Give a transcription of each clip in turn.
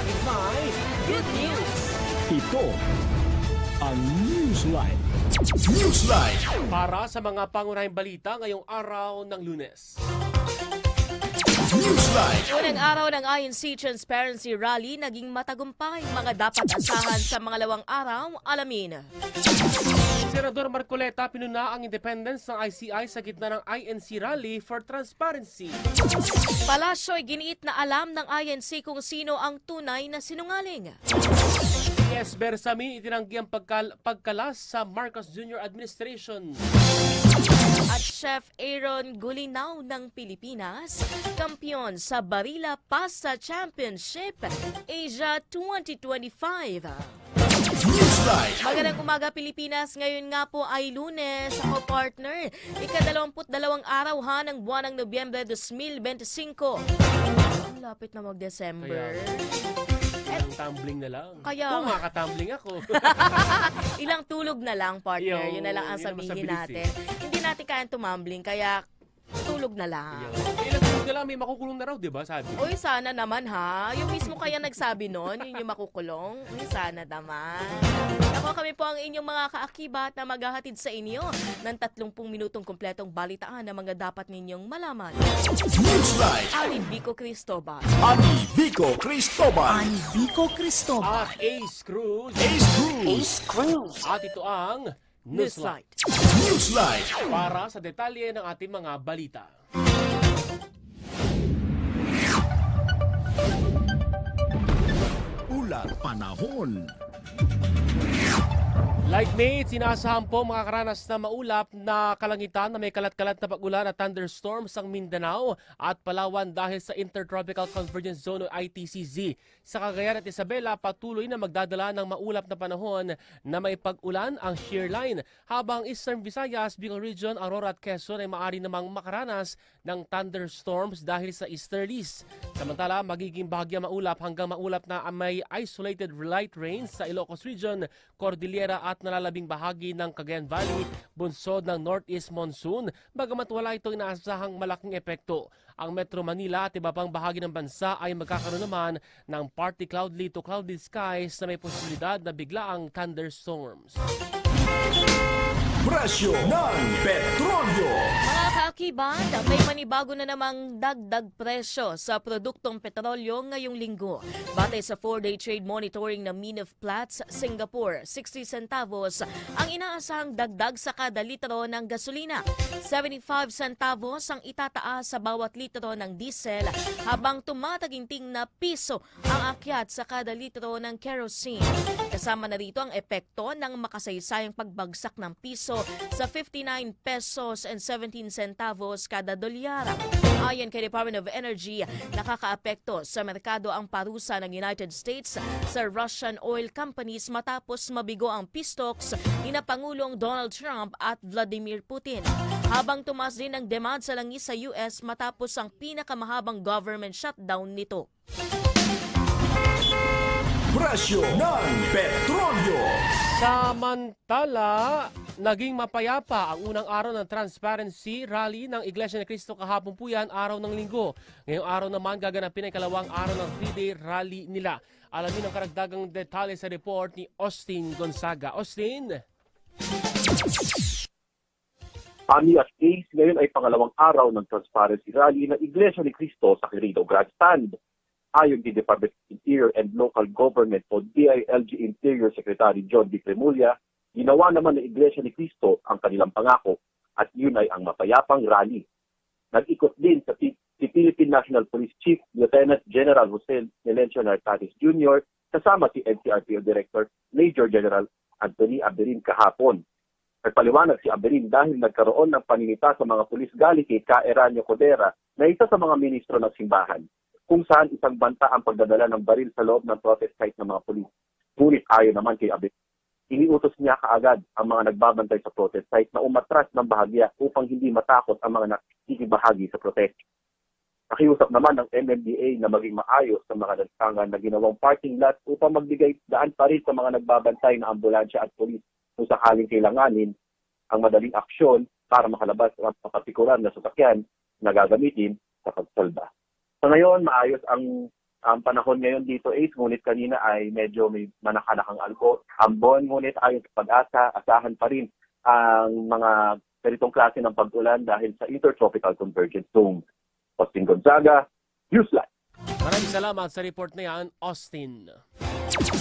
laging may good news. Ito ang Newsline. Newsline. Para sa mga pangunahing balita ngayong araw ng lunes. Newsline. Unang araw ng INC Transparency Rally naging matagumpay mga dapat asahan sa mga lawang araw, alamin. Senador Marcoleta pinuna ang independence ng ICI sa gitna ng INC Rally for Transparency. Palasyo'y giniit na alam ng INC kung sino ang tunay na sinungaling. Yes, Bersami itinanggi ang pagkal- pagkalas sa Marcos Jr. administration. At Chef Aaron Gulinaw ng Pilipinas, kampiyon sa Barilla Pasta Championship Asia 2025. Newsline. Magandang umaga Pilipinas. Ngayon nga po ay lunes. Ako partner. Ikadalawamput dalawang araw ha ng buwan ng Nobyembre 2025. Ang lapit na mag-December. Ilang tumbling na lang. Kaya Kung nga. makatumbling ako. Ilang tulog na lang, partner. Yo, Yun na lang ang yun ang sabihin natin. Hindi natin kayang tumambling, kaya tulog na lang. Ilang na lang, may makukulong na raw, di ba? Sabi. Uy, sana naman ha. Yung mismo kaya nagsabi nun, yun yung makukulong. Uy, sana naman. Ako kami po ang inyong mga kaakibat na maghahatid sa inyo ng 30 minutong kompletong balitaan na mga dapat ninyong malaman. Newsline. Ali Bico Cristobal. Ani Vico Cristobal. Vico Cristobal. At Ace Cruz. Ace Cruz. Ace Cruz. At ito ang Newslight. Newslight. Newsline. Para sa detalye ng ating mga balita. Ulat panahon. Like May, sinasahan po mga karanas na maulap na kalangitan na may kalat-kalat na pag-ulan at thunderstorms ang Mindanao at Palawan dahil sa Intertropical Convergence Zone o ITCZ. Sa Cagayan at Isabela, patuloy na magdadala ng maulap na panahon na may pag-ulan ang shear line. Habang Eastern Visayas, Bicol Region, Aurora at Quezon ay maaari namang makaranas ng thunderstorms dahil sa easterlies. Samantala, magiging bahagya maulap hanggang maulap na may isolated light rains sa Ilocos Region, Cordillera at nalalabing bahagi ng Cagayan Valley, bunsod ng northeast monsoon, bagamat wala itong inaasahang malaking epekto. Ang Metro Manila at iba pang bahagi ng bansa ay magkakaroon naman ng partly cloudy to cloudy skies na may posibilidad na biglaang thunderstorms. Presyo ng petrolyo. Mga kaakibat, may manibago na namang dagdag presyo sa produktong petrolyo ngayong linggo. Batay sa 4-day trade monitoring ng Min of Platts, Singapore, 60 centavos ang inaasahang dagdag sa kada litro ng gasolina. 75 centavos ang itataas sa bawat litro ng diesel habang tumataginting na piso ang akyat sa kada litro ng kerosene. Kasama na rito ang epekto ng makasaysayang pagbagsak ng piso sa 59 pesos and 17 centavos kada dolyar. Ayon kay Department of Energy, nakakaapekto sa merkado ang parusa ng United States sa Russian oil companies matapos mabigo ang peace talks ni na Pangulong Donald Trump at Vladimir Putin. Habang tumaas din ang demand sa langis sa US matapos ang pinakamahabang government shutdown nito. Presyo ng petrolyo. Samantala, naging mapayapa ang unang araw ng Transparency Rally ng Iglesia ni Cristo kahapon po yan, araw ng linggo. Ngayong araw naman gaganapin ang kalawang araw ng three-day rally nila. Alamin ang karagdagang detalye sa report ni Austin Gonzaga. Austin? Ani as Ace, ngayon ay pangalawang araw ng Transparency Rally ng Iglesia ni Cristo sa Quirino Grandstand. Ayon kay Department of Interior and Local Government o DILG Interior Secretary John D. Cremulya, ginawa naman ng Iglesia ni Cristo ang kanilang pangako at yun ay ang mapayapang rally. Nag-ikot din sa si Philippine National Police Chief Lieutenant General Jose Melencio Nartatis Jr. kasama si NCRPO Director Major General Anthony Aberin kahapon. Nagpaliwanag si Aberin dahil nagkaroon ng paninita sa mga pulis galing kay Ka Eranio Codera na isa sa mga ministro ng simbahan, kung saan isang banta ang pagdadala ng baril sa loob ng protest site ng mga pulis. Ngunit ayon naman kay Aberin, iniutos niya kaagad ang mga nagbabantay sa protest site na umatras ng bahagya upang hindi matakot ang mga nakikibahagi sa protest. Nakiusap naman ng MMDA na maging maayos sa mga lansangan na ginawang parking lot upang magbigay daan pa rin sa mga nagbabantay na ambulansya at polis kung sakaling kailanganin ang madaling aksyon para makalabas ang kapatikuran na sasakyan na gagamitin sa pagsalba. Sa ngayon, maayos ang ang panahon ngayon dito is, ngunit kanina ay medyo may manakanakang alko. Ambon, ngunit ayon sa pag-asa, asahan pa rin ang mga ganitong klase ng pag-ulan dahil sa Intertropical Convergence Zone. Austin Gonzaga, Newsline. Maraming salamat sa report na yan, Austin.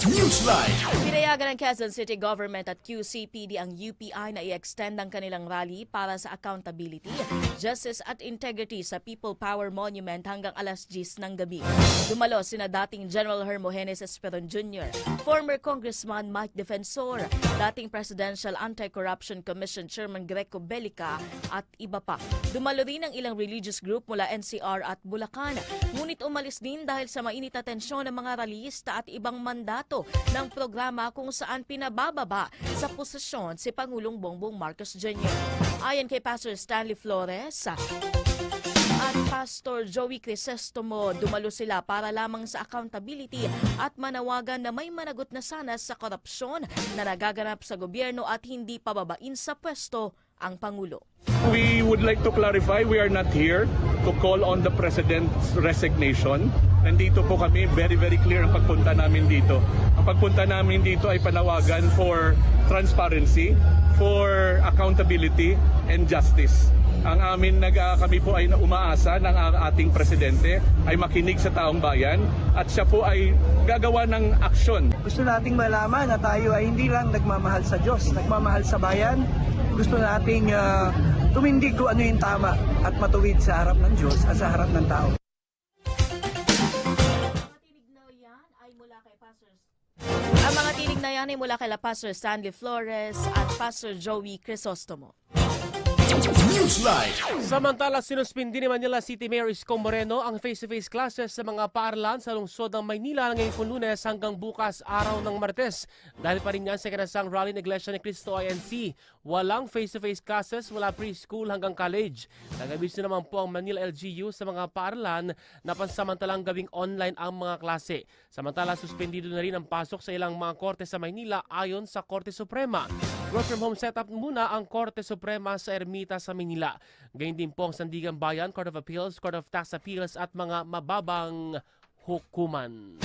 Newsline. Pinayagan ng Quezon City Government at QCPD ang UPI na i-extend ang kanilang rally para sa accountability, justice at integrity sa People Power Monument hanggang alas 10 ng gabi. Dumalo sina dating General Hermogenes Esperon Jr., former Congressman Mike Defensor, dating Presidential Anti-Corruption Commission Chairman Greco Belica at iba pa. Dumalo rin ang ilang religious group mula NCR at Bulacan. Ngunit umalis din dahil sa mainit na tensyon ng mga rallyista at ibang mandato ng programa kung saan pinabababa sa posisyon si Pangulong Bongbong Marcos Jr. Ayon kay Pastor Stanley Flores, at Pastor Joey Crisostomo, dumalo sila para lamang sa accountability at manawagan na may managot na sana sa korupsyon na nagaganap sa gobyerno at hindi pababain sa pwesto ang Pangulo. We would like to clarify, we are not here to call on the President's resignation. Nandito po kami, very very clear ang pagpunta namin dito. Ang pagpunta namin dito ay panawagan for transparency, for accountability, and justice. Ang amin nag ah, kami po ay umaasa ng ating presidente ay makinig sa taong bayan at siya po ay gagawa ng aksyon Gusto nating malaman na tayo ay hindi lang nagmamahal sa Diyos, nagmamahal sa bayan. Gusto nating ah, tumindig kung ano yung tama at matuwid sa harap ng Diyos at sa harap ng tao. Ang mga tinig na yan ay mula kay Pastor Stanley Flores at Pastor Joey Crisostomo. Newsline. Samantala, sinuspindi ni Manila City Mayor Isko Moreno ang face-to-face classes sa mga paaralan sa lungsod ng Maynila ngayong po lunes hanggang bukas araw ng Martes. Dahil pa rin yan sa kanasang rally ng Iglesia ni Cristo INC, walang face-to-face classes mula preschool hanggang college. Nagabiso naman po ang Manila LGU sa mga paaralan na pansamantalang gawing online ang mga klase. Samantala, suspendido na rin ang pasok sa ilang mga korte sa Maynila ayon sa Korte Suprema. Work from home setup muna ang Korte Suprema sa Ermita sa Manila. Gayun din po ang Sandigan Bayan, Court of Appeals, Court of Tax Appeals at mga mababang hukuman.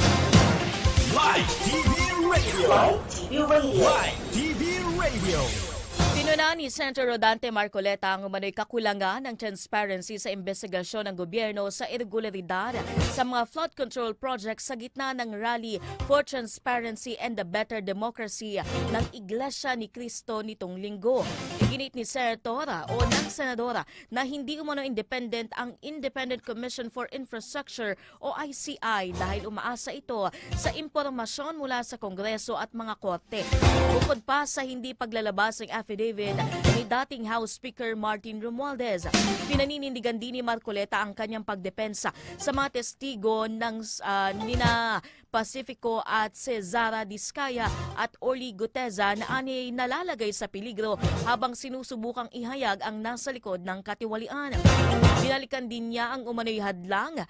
Live TV Radio. Live TV Radio. Live TV Radio. Pinuna ni Senator Rodante Marcoleta ang umano'y kakulangan ng transparency sa investigasyon ng gobyerno sa irregularidad sa mga flood control projects sa gitna ng rally for transparency and a better democracy ng Iglesia ni Cristo nitong linggo. Iginit ni Senatora o ng Senadora na hindi umano independent ang Independent Commission for Infrastructure o ICI dahil umaasa ito sa impormasyon mula sa Kongreso at mga korte. Bukod pa sa hindi paglalabas ng affidavit ni dating House Speaker Martin Romualdez, pinaninindigan din ni Marcoleta ang kanyang pagdepensa sa mga testigo ng ah, nina Pacifico at Cesara Discaya at Orly Guteza na ani nalalagay sa peligro habang sinusubukang ihayag ang nasa likod ng katiwalian. Binalikan din niya ang umano'y hadlang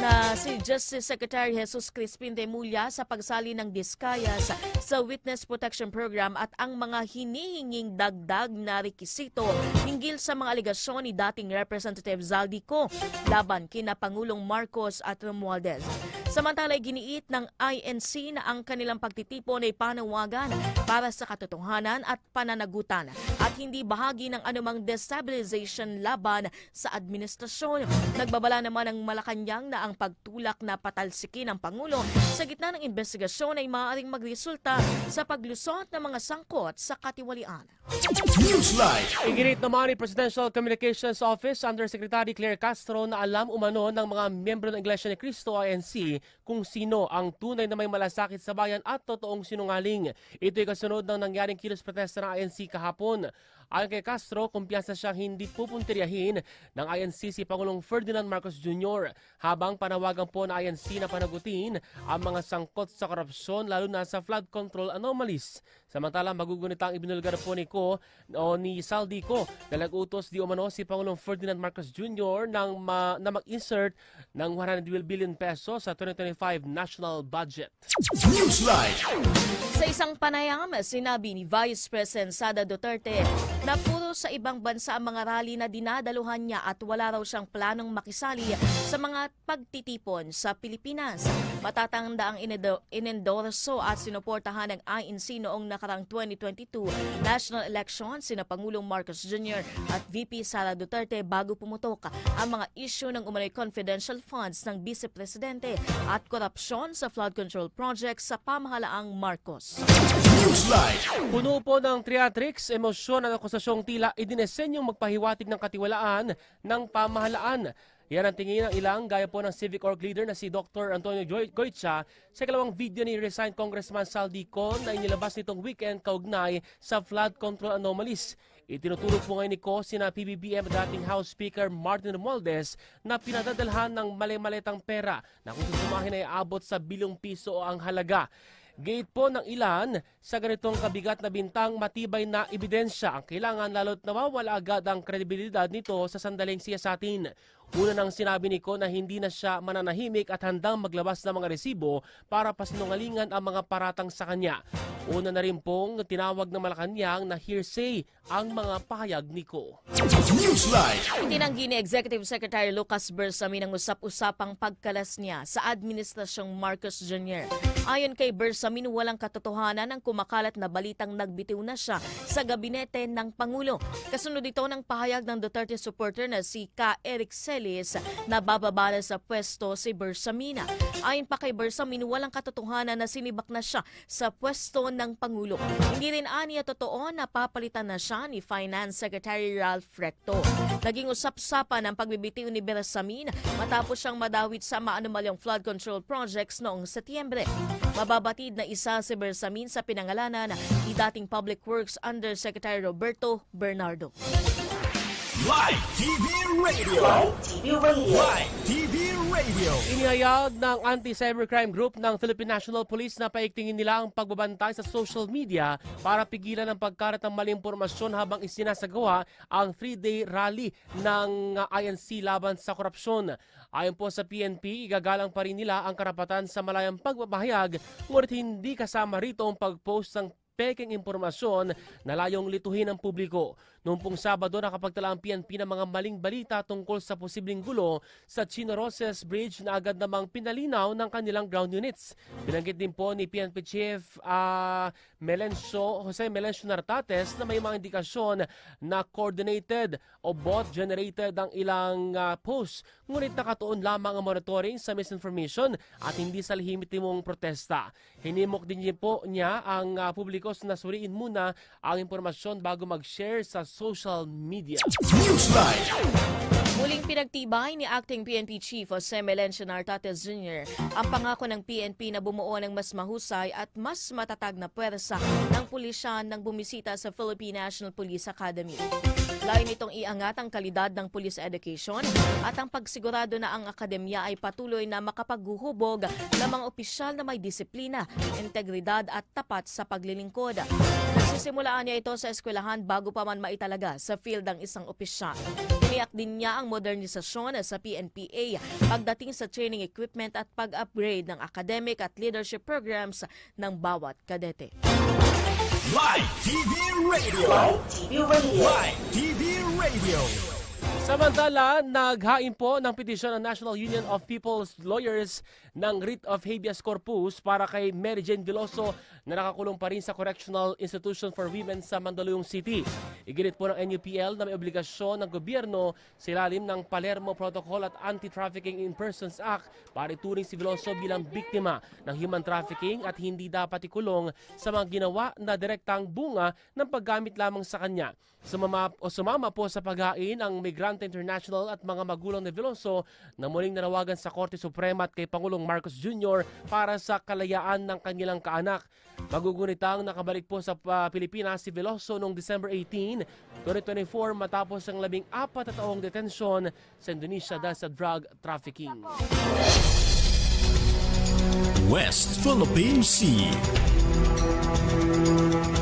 na si Justice Secretary Jesus Crispin Remulla sa pagsali ng Discayas sa Witness Protection Program at ang mga hinihinging dagdag na rekisito hinggil sa mga aligasyon ni dating Representative Zaldico laban kina Pangulong Marcos at Romualdez. Samantala, giniit ng INC na ang kanilang pagtitipon ay panawagan para sa katotohanan at pananagutan at hindi bahagi ng anumang destabilization laban sa administrasyon. Nagbabala naman ang Malacanang na ang pagtulak na patalsikin ng Pangulo sa gitna ng investigasyon ay maaaring magresulta sa paglusot ng mga sangkot sa katiwalian. Newsline. Iginit naman ni Presidential Communications Office Undersecretary Claire Castro na alam umano ng mga miyembro ng Iglesia ni Cristo INC kung sino ang tunay na may malasakit sa bayan at totoong sinungaling. Ito'y kasunod ng nangyaring kilos protesta ng INC kahapon. Ayon kay Castro, kumpiyansa siyang hindi pupuntiryahin ng INC si Pangulong Ferdinand Marcos Jr. habang panawagan po ng INC na panagutin ang mga sangkot sa korupsyon lalo na sa flood control anomalies. Samantala, magugunita ang ibinulgar po ni Ko o ni Saldico na nag-utos di umano si Pangulong Ferdinand Marcos Jr. ng ma- na mag-insert ng 100 billion pesos sa 2025 national budget. Newsline. Sa isang panayam, sinabi ni Vice President Sada Duterte na puro sa ibang bansa ang mga rally na dinadaluhan niya at wala raw siyang planong makisali sa mga pagtitipon sa Pilipinas. Matatanda ang inendorso at sinuportahan ng INC noong nakarang 2022 national election sina Pangulong Marcos Jr. at VP Sara Duterte bago pumutok ang mga issue ng umano'y confidential funds ng Vice Presidente at korupsyon sa flood control project sa pamahalaang Marcos. Puno po ng theatrics, emosyon at akusasyong tila idinesenyong magpahiwatig ng katiwalaan ng pamahalaan. Yan ang tingin ng ilang gaya po ng Civic Org leader na si Dr. Antonio Goytza sa ikalawang video ni resigned Congressman Saldi Con na inilabas nitong weekend kaugnay sa flood control anomalies. Itinutulog po ngayon ni Ko sina PBBM dating House Speaker Martin Romualdez na pinadadalhan ng mali-maletang pera na kung susumahin ay abot sa bilyong piso ang halaga. Gate po ng ilan, sa ganitong kabigat na bintang matibay na ebidensya ang kailangan lalo't nawawala agad ang kredibilidad nito sa sandaling siya sa atin. Una nang sinabi ni Ko na hindi na siya mananahimik at handang maglabas ng mga resibo para pasinungalingan ang mga paratang sa kanya. Una na rin pong tinawag ng Malacanang na hearsay ang mga pahayag ni Ko. Itinanggi ni Executive Secretary Lucas Bersamin ang usap-usapang pagkalas niya sa Administrasyong Marcos Jr. Ayon kay Bersamin, walang katotohanan ang kumakalat na balitang nagbitiw na siya sa gabinete ng Pangulo. Kasunod ito ng pahayag ng Duterte supporter na si Ka Eric Celis na bababa na sa pwesto si Bersamina. Ayon pa kay Bersamin, walang katotohanan na sinibak na siya sa pwesto ng Pangulo. Hindi rin aniya totoo na papalitan na siya ni Finance Secretary Ralph Recto. Naging usap-usapan ang pagbibitiw ni Bersamin matapos siyang madawit sa maanumalyang flood control projects noong Setyembre. Mababatid na isa si Bersamin sa pinangalanan ni dating Public Works Undersecretary Roberto Bernardo. Live TV Radio. Live TV Radio. Inihayag ng Anti-Cybercrime Group ng Philippine National Police na paigtingin nila ang pagbabantay sa social media para pigilan ang pagkarat ng maling impormasyon habang isinasagawa ang three-day rally ng uh, INC laban sa korupsyon. Ayon po sa PNP, igagalang pa rin nila ang karapatan sa malayang pagpapahayag ngunit hindi kasama rito ang pag-post ng peking impormasyon na layong lituhin ang publiko. Noong pong Sabado, nakapagtala ang PNP ng mga maling balita tungkol sa posibleng gulo sa Chino Roses Bridge na agad namang pinalinaw ng kanilang ground units. Binanggit din po ni PNP Chief uh, Melencio, Jose Melencio Nartates na may mga indikasyon na coordinated o bot-generated ang ilang uh, posts. Ngunit nakatuon lamang ang monitoring sa misinformation at hindi sa lehitimong protesta. Hinimok din niya po niya ang uh, publiko na suriin muna ang impormasyon bago mag-share sa social media. Newsline. Muling pinagtibay ni Acting PNP Chief Jose Melencio Nartates Jr. ang pangako ng PNP na bumuo ng mas mahusay at mas matatag na pwersa ng pulisyan nang bumisita sa Philippine National Police Academy. Layo nitong iangat ang kalidad ng police education at ang pagsigurado na ang akademya ay patuloy na makapaghuhubog ng mga opisyal na may disiplina, integridad at tapat sa paglilingkod. Nagsisimulaan niya ito sa eskwelahan bago pa man maitalaga sa field ang isang opisyal. Tiniyak din niya ang modernisasyon sa PNPA pagdating sa training equipment at pag-upgrade ng academic at leadership programs ng bawat kadete. Live TV Radio. Live TV Radio. Samantala, naghain po ng petisyon ng National Union of People's Lawyers ng writ of habeas corpus para kay Mary Jane Veloso na nakakulong pa rin sa Correctional Institution for Women sa Mandaluyong City. Iginit po ng NUPL na may obligasyon ng gobyerno sa ilalim ng Palermo Protocol at Anti-Trafficking in Persons Act para ituring si Veloso bilang biktima ng human trafficking at hindi dapat ikulong sa mga ginawa na direktang bunga ng paggamit lamang sa kanya. Sumama, o sumama po sa paghain ang Migrante International at mga magulang ni Veloso na muling nanawagan sa Korte Suprema at kay Pangulong Marcos Jr. para sa kalayaan ng kanilang kaanak. Magugunitang nakabalik po sa uh, Pilipinas si Veloso noong December 18, 2024 matapos ang labing apat na taong detensyon sa Indonesia dahil sa drug trafficking. West Philippine Sea.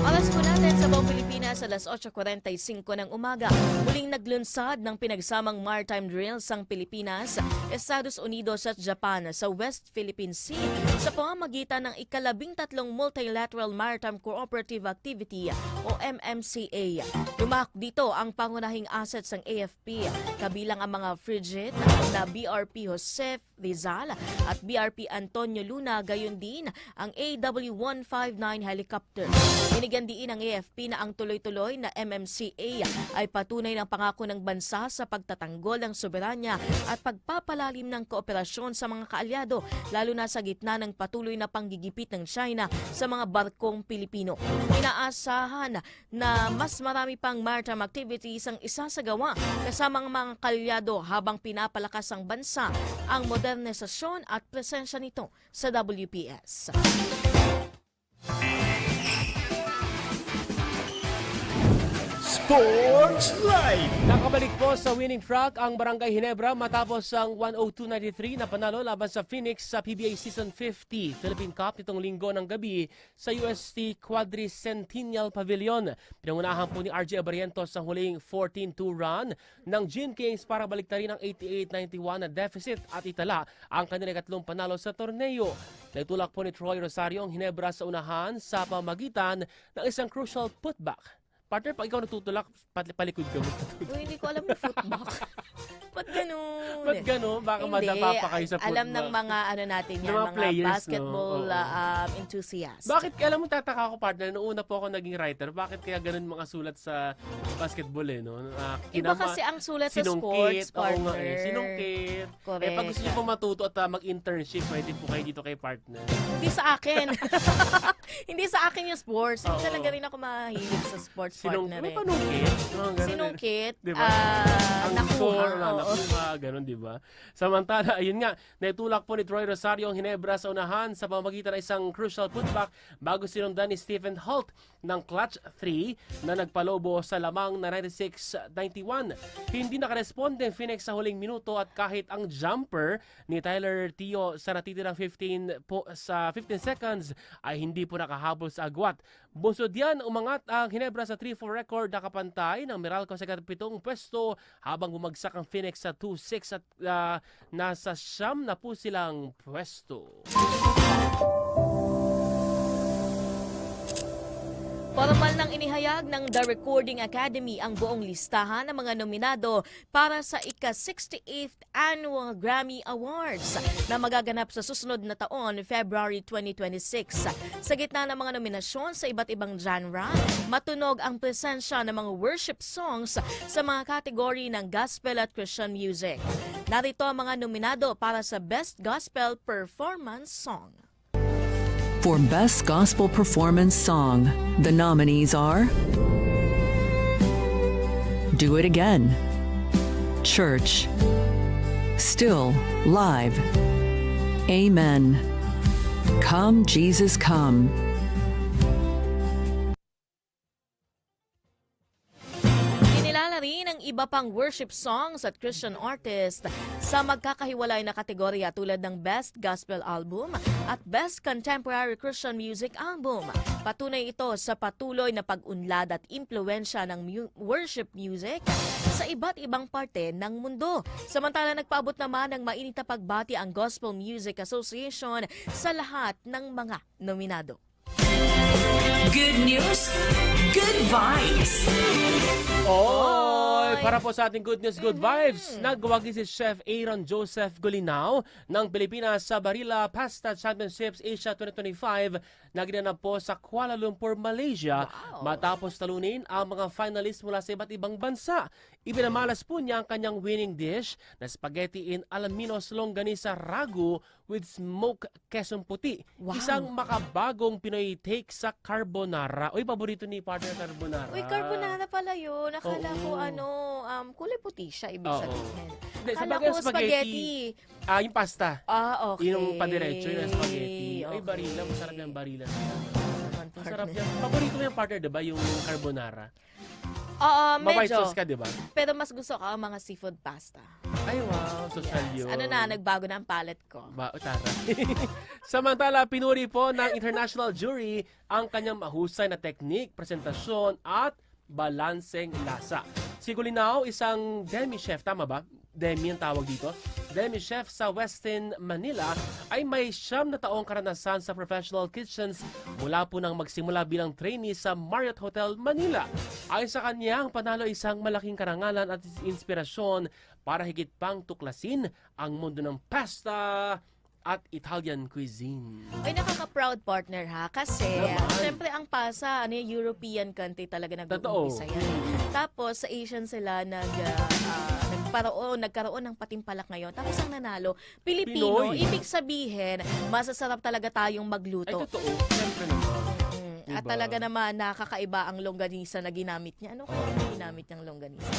Oras po sa buong Pilipinas alas 8.45 ng umaga. Muling naglunsad ng pinagsamang maritime drills ang Pilipinas, Estados Unidos at Japan sa West Philippine Sea sa pamamagitan ng ikalabing tatlong Multilateral Maritime Cooperative Activity o MMCA. Lumak dito ang pangunahing assets ng AFP kabilang ang mga frigate na BRP Josef Rizal at BRP Antonio Luna gayon din ang AW-159 helicopter. Binigyan diin ng AFP na ang tuloy-tuloy na MMCA ay patunay ng pangako ng bansa sa pagtatanggol ng soberanya at pagpapalalim ng kooperasyon sa mga kaalyado lalo na sa gitna ng patuloy na panggigipit ng China sa mga barkong Pilipino. Inaasahan na mas marami pang maritime activities ang isasagawa kasama ang mga kaalyado habang pinapalakas ang bansa ang modernisasyon at presensya nito sa WPS. Yeah. Sports. Nakabalik po sa winning track ang Barangay Hinebra matapos ang 102.93 na panalo laban sa Phoenix sa PBA Season 50 Philippine Cup nitong linggo ng gabi sa UST Quadricentennial Pavilion. Pinangunahan po ni RJ Abarientos sa huling 14-2 run ng Gin Kings para baliktarin ang 88-91 na deficit at itala ang kanilang katlong panalo sa torneo. Naitulak po ni Troy Rosario ang Hinebra sa unahan sa pamagitan ng isang crucial putback. Partner, pag ikaw natutulak, pal- palikod ka mo. Uy, hindi ko alam yung footback. Ba't ganun? Ba't gano'n? Baka Hindi. madapa pa kayo sa football. Alam ng mga ano natin yan, mga mga, players, no? basketball Oo. uh, um, enthusiasts. Bakit, alam mo, tataka ako partner, noong una po ako naging writer, bakit kaya ganun mga sulat sa basketball eh, no? Uh, Iba kasi ang sulat sa sports, oo nga partner. eh, sinungkit. Correct. Eh, pag gusto niyo po matuto at uh, mag-internship, pwede po kayo dito kay partner. Hindi sa akin. hindi sa akin yung sports. Hindi talaga rin ako mahilig sa sports Sinung partner. may eh. panungkit. Mga ganun eh. Sinungkit, Diba? ah, ang nakuha. score, oo. Lalaki, mga ganun, di ba? Samantala, ayun nga, naitulak po ni Troy Rosario ang Hinebra sa unahan sa pamamagitan ng isang crucial putback bago sinundan ni Stephen Holt ng clutch 3 na nagpalobo sa lamang na 96-91. Hindi nakaresponde ang Phoenix sa huling minuto at kahit ang jumper ni Tyler Tio sa natitirang 15 po, sa 15 seconds ay hindi po nakahabol sa agwat. Busod yan, umangat ang Hinebra sa 3-4 record na kapantay ng Meralco sa katapitong pwesto habang bumagsak ang Phoenix sa 2-6 at ah, nasa siyam na po silang pwesto. Formal nang inihayag ng The Recording Academy ang buong listahan ng mga nominado para sa ika-68th Annual Grammy Awards na magaganap sa susunod na taon, February 2026. Sa gitna ng mga nominasyon sa iba't ibang genre, matunog ang presensya ng mga worship songs sa mga kategory ng gospel at Christian music. Narito ang mga nominado para sa Best Gospel Performance Song. For Best Gospel Performance Song, the nominees are Do It Again, Church, Still Live, Amen, Come Jesus Come, Kinilala ang iba pang worship songs at Christian artist sa magkakahiwalay na kategorya tulad ng Best Gospel Album at Best Contemporary Christian Music Album. Patunay ito sa patuloy na pag-unlad at impluensya ng mu- worship music sa iba't ibang parte ng mundo. Samantala nagpaabot naman ng mainit na pagbati ang Gospel Music Association sa lahat ng mga nominado. Good news, good vibes. Oy! Para po sa ating Good News, Good Vibes, nagwagi si Chef Aaron Joseph Golinao ng Pilipinas sa Barilla Pasta Championships Asia 2025 na ginanap po sa Kuala Lumpur, Malaysia. Matapos talunin ang mga finalists mula sa iba't ibang bansa. Ibinamalas po niya ang kanyang winning dish na spaghetti in Alaminos Longganisa Ragu with smoked kesong puti. Wow. Isang makabagong Pinoy take sa carbonara. Uy, paborito ni partner carbonara. Uy, carbonara pala yun. Akala ko Oo. ano, um, kulay puti siya, ibig Oo. sabihin. Hindi, sa Akala bagay, ko spaghetti. Ah, yung pasta. Ah, okay. Yung padiretso, yung spaghetti. Ay, barila. Masarap yung barila. Masarap yan. Paborito mo yung partner, diba? Yung carbonara. Oo, Ma-white medyo. sauce ka, diba? Pero mas gusto ko ang mga seafood pasta. Ay, wow. Social Yes. yun. Ano na, nagbago na ang palette ko. Ba, tara. Samantala, pinuri po ng international jury ang kanyang mahusay na teknik, presentasyon at balanseng lasa. Si Gulinao, isang demi-chef, tama ba? Demi ang tawag dito. Demi-chef sa Westin, Manila, ay may siyam na taong karanasan sa professional kitchens mula po nang magsimula bilang trainee sa Marriott Hotel, Manila. Ayon sa kanya, ang panalo ay isang malaking karangalan at inspirasyon para higit pang tuklasin ang mundo ng pasta at Italian cuisine. Ay, nakaka-proud partner ha. Kasi, Naman. syempre ang pasa, ano yung European country talaga nag-uumpisa yan. Tapos, sa Asian sila nag, ah, ah, nagparoon, nagkaroon ng patimpalak ngayon. Tapos ang nanalo, Pilipino. Pinoy. Ibig sabihin, masasarap talaga tayong Ay, magluto. totoo. Siyempre naman. Mm, At Diba? talaga naman, nakakaiba ang longganisa na ginamit niya. Ano kaya yung ginamit niyang longganisa?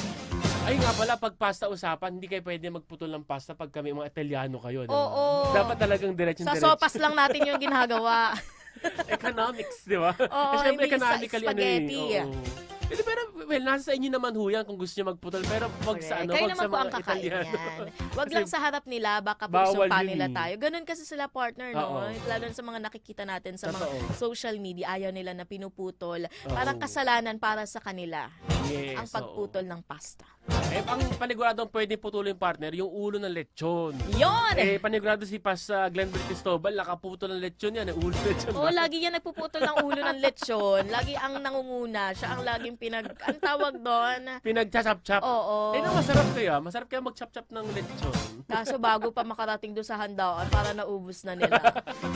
Ay nga pala, pag pasta usapan, hindi kayo pwede magputol ng pasta pag kami mga Italiano kayo. di ba? Oo. Dapat talagang diretso Sa sopas lang natin yung ginagawa. Economics, di ba? Oo, Eh, syempre, hindi sa economically, spaghetti. Ano, eh, oo. Hindi, pero, well, nasa sa inyo naman ho yan kung gusto niyo magputol. Pero wag sa ano, Kayo wag naman sa po ang mga kakain Italiano. yan. Wag lang sa harap nila, baka bawal busong pa yun nila eh. tayo. Ganun kasi sila partner, no? Oo. Lalo na sa mga nakikita natin sa mga Totoo. social media, ayaw nila na pinuputol. Parang kasalanan para sa kanila Yes, ang pagputol ng pasta. Eh, ang paniguradong pwede putulin partner, yung ulo ng lechon. Yon! Eh, panigurado si Pas uh, Glenbert Cristobal, nakaputol ng lechon yan. Eh, ulo ng lechon. Oo, ba? lagi yan nagpuputol ng ulo ng lechon. Lagi ang nangunguna. Siya ang laging pinag... Ang tawag doon? Pinagchachap-chap. Oo. Eh, masarap kaya. Masarap kaya mag-chap-chap ng lechon. Kaso bago pa makarating doon sa handaan, para naubos na nila.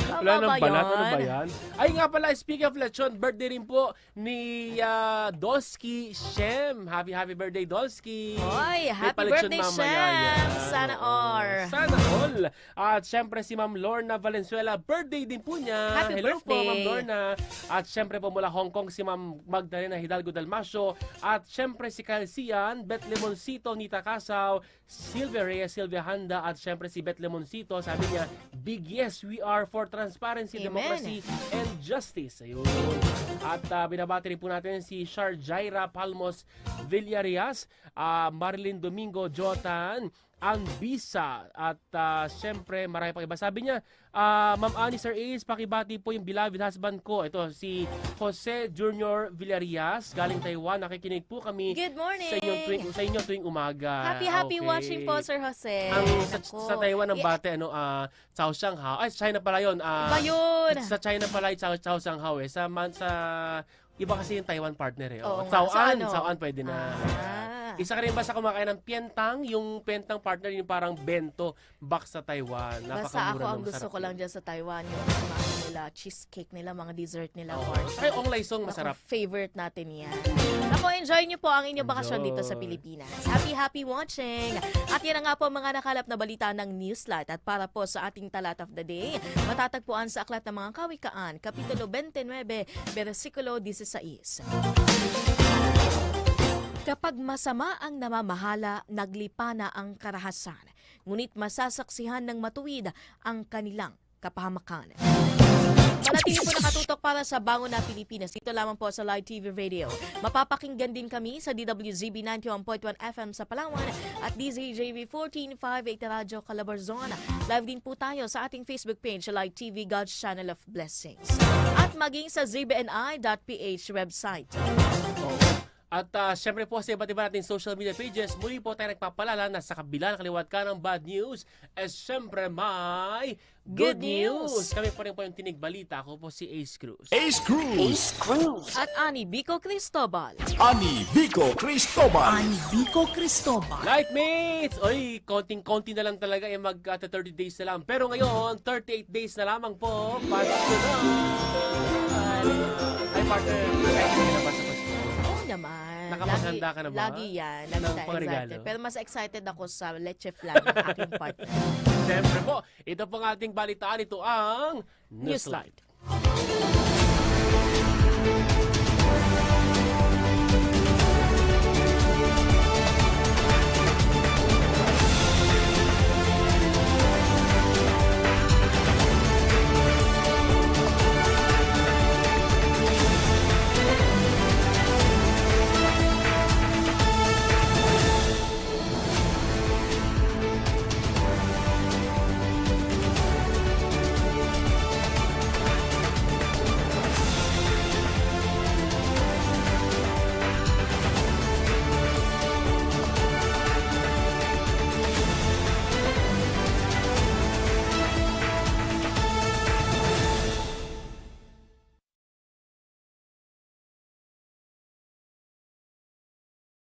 Tama Wala ba nang balat. yun? Ano ba yan? Ay nga pala, speaking of lechon, birthday rin po ni ah, Dolsky Shem. Happy, happy birthday, Dolsky. Oy, May happy birthday, Shem! Sana all! Sana all! At syempre si Ma'am Lorna Valenzuela, birthday din po niya. Happy Hello po, birthday. Ma'am Lorna. At syempre po mula Hong Kong si Ma'am Magdalena Hidalgo Dalmasio. At syempre si Kyle Sian, Beth Lemoncito, Nita Casaw, Sylvia Reyes, Sylvia Handa, at syempre si Beth Lemoncito. Sabi niya, big yes, we are for transparency, Amen. democracy, and justice. Ayun. At uh, binabati rin po natin si Char Jaira Palmos Villarias, ah, Marilyn Domingo Jotan, Anbisa at uh, syempre marami pang iba. Sabi niya, ah, Ma'am Annie Sir Ace, pakibati po yung beloved husband ko. Ito si Jose Junior Villarias, galing Taiwan. Nakikinig po kami Good morning! sa inyo tuwing, sa inyo tuwing umaga. Happy, happy Okay. watching po, Sir Jose. Ang sa, sa Taiwan ang I- bate ano ah Chao Shanghao. Ay China pala 'yon. Iba yun. Sa China pala Chao, Chao Shanghao eh. Sa man sa iba kasi yung Taiwan partner eh. Oo Oh, nga. Sa Chaoan, ano? Chaoan pwede na. Ah. Isa ka rin ba sa kumakain ng pientang? Yung pientang partner yung parang bento back sa Taiwan. Basta ako Napakamura ang ng gusto ko lang dyan sa Taiwan, yung mga ano nila, cheesecake nila, mga dessert nila. Oo. Ay, ong laisong masarap. favorite natin yan. Ako, enjoy nyo po ang inyong bakasyon dito sa Enjoy. Pilipinas. Happy, happy watching! At yan na nga po ang mga nakalap na balita ng Newslight. At para po sa ating talat of the day, matatagpuan sa Aklat ng Mga Kawikaan, Kapitulo 29, versikulo 16. Kapag masama ang namamahala, naglipa na ang karahasan. Ngunit masasaksihan ng matuwid ang kanilang kapahamakan. Manatili po nakatutok para sa Bango na Pilipinas. Dito lamang po sa Live TV Radio. Mapapakinggan din kami sa DWZB 91.1 FM sa Palawan at DZJV 1458 Radyo Calabarzon. Live din po tayo sa ating Facebook page, Live TV God's Channel of Blessings. At maging sa zbni.ph website. At uh, syempre po sa iba't iba nating social media pages, muli po tayo nagpapalala na sa kabila ng kaliwat ka ng bad news, eh syempre may Good good, news. news. Kami pa rin po yung tinig balita. Ako po si Ace Cruz. Ace Cruz. At Ani Bico Cristobal. Ani Vico Cristobal. Bico Cristobal. Lightmates! Oy, konting-konti na lang talaga eh mag uh, 30 days na lang. Pero ngayon, 38 days na lamang po. Pasko na! Ay, partner, excited ka naman. Nakapaghanda ka na ba? Lagi yan. Lagi Ng tayo pangregalo? excited. Pero mas excited ako sa leche flan ng aking partner. Siyempre po, ito pong ating balitaan. Ito ang Newslight. Newslight.